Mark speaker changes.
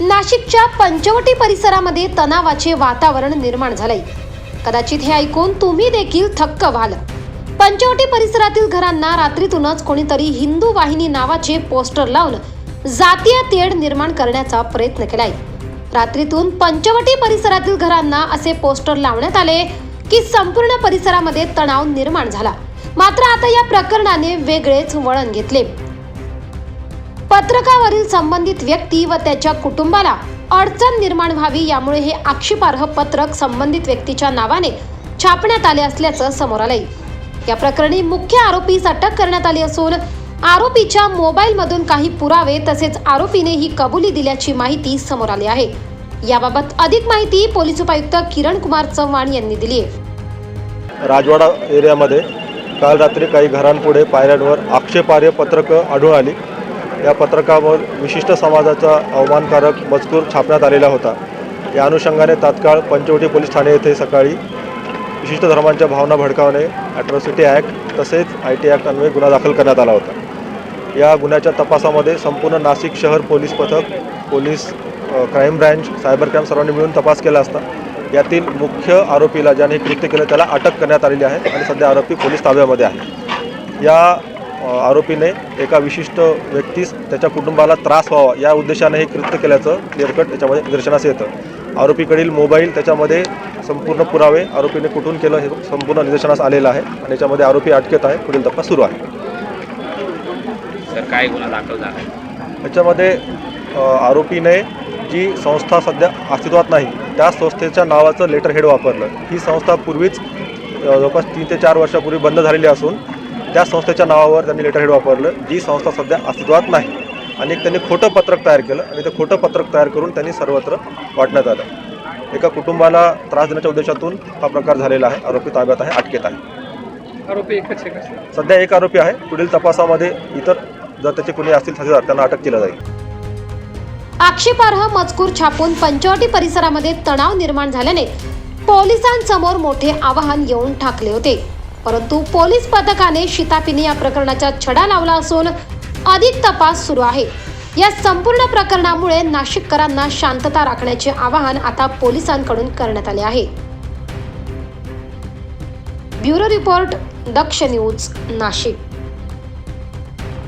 Speaker 1: नाशिकच्या पंचवटी परिसरामध्ये तणावाचे वातावरण निर्माण झालंय. कदाचित हे ऐकून तुम्ही देखील थक्क व्हाल. पंचवटी परिसरातील घरांना रात्रीतूनच कोणीतरी हिंदू वाहिनी नावाचे पोस्टर लावून जातीय तेढ निर्माण करण्याचा प्रयत्न केलाय. रात्रीतून पंचवटी परिसरातील घरांना असे पोस्टर लावण्यात आले की संपूर्ण परिसरामध्ये तणाव निर्माण झाला. मात्र आता या प्रकरणाने वेगळेच वळण घेतले. पत्रकावरील संबंधित व्यक्ती व त्याच्या कुटुंबाला अडचण निर्माण व्हावी यामुळे हे आक्षेपार्ह पत्रक संबंधित व्यक्तीच्या नावाने छापण्यात आले असल्याचं समोर आलंय. या प्रकरणी मुख्य आरोपीस अटक करण्यात आली असून आरोपीच्या मोबाईलमधून काही पुरावे तसेच आरोपीने ही कबुली दिल्याची माहिती समोर आली आहे. याबाबत अधिक माहिती पोलीस उपायुक्त किरण कुमार चव्हाण यांनी दिली आहे.
Speaker 2: राजवाडा एरियामध्ये काल रात्री काही घरांपुढे पायऱ्यांवर आक्षेपार्ह पत्रकं आढळून आली. या पत्रकावर विशिष्ट समाजाचा अवमानकारक मजकूर छापण्यात आलेला होता. या अनुषंगाने तात्काळ पंचवटी पोलीस ठाणे येथे सकाळी विशिष्ट धर्मांच्या भावना भडकावणे ॲट्रॉसिटी ॲक्ट तसेच आय टी ॲक्ट अन्वये गुन्हा दाखल करण्यात आला होता. या गुन्ह्याच्या तपासामध्ये संपूर्ण नाशिक शहर पोलीस पथक police crime branch cyber crime सर्वांनी मिळून तपास केला असता. यातील मुख्य आरोपीला ज्याने हे कृत्य केलं त्याला अटक करण्यात आलेली आहे आणि सध्या आरोपी पोलीस ताब्यामध्ये आहे. या आरोपीने एका विशिष्ट व्यक्तीस त्याच्या कुटुंबाला त्रास व्हावा या उद्देशाने हे कृत्य केल्याचं क्लिअरकट याच्यामध्ये निदर्शनास येतं. आरोपीकडील मोबाईल त्याच्यामध्ये संपूर्ण पुरावे आरोपीने कुठून केलं हे संपूर्ण निदर्शनास आलेलं आहे आणि याच्यामध्ये आरोपी अटकेत आहे. पुढील तपास सुरू आहे.
Speaker 3: सर काय गुन्हा दाखल झाला?
Speaker 2: याच्यामध्ये आरोपीने जी संस्था सध्या अस्तित्वात नाही त्या संस्थेच्या नावाचं लेटर हेड वापरलं. ही संस्था पूर्वीच जवळपास तीन ते चार वर्षापूर्वी बंद झालेली असून त्या संस्थेच्या नावावर त्यांनी लेटर हेड वापरलं जी संस्था सध्या अस्तित्वात नाही. आणि एक त्यांनी खोटं पत्रक तयार केलं आणि ते खोटं पत्रक तयार करून त्यांनी सर्वत्र वाटण्यात आलं. एका कुटुंबाला त्रास देण्याच्या उद्देशातून हा प्रकार झालेला आहे. आरोपी ताब्यात आहे अटकेत आहे.
Speaker 4: आरोपी एकच आहे का
Speaker 2: सध्या एक आरोपी आहे. पुढील तपासामध्ये इतर जर त्याचे कुणी असतील साथीदार त्यांना अटक केलं जाईल.
Speaker 1: आक्षेपार्ह मजकूर छापून पंचवटी परिसरामध्ये तणाव निर्माण झाल्याने पोलिसांसमोर मोठे आवाहन येऊन ठाकले होते. परंतु पोलीस पथकाने शितापीने या प्रकरणाचा छडा लावला असून अधिक तपास सुरू आहे. या संपूर्ण प्रकरणामुळे नाशिककरांना शांतता राखण्याचे आवाहन आता पोलिसांकडून करण्यात आले आहे. Bureau report Daksh news Nashik.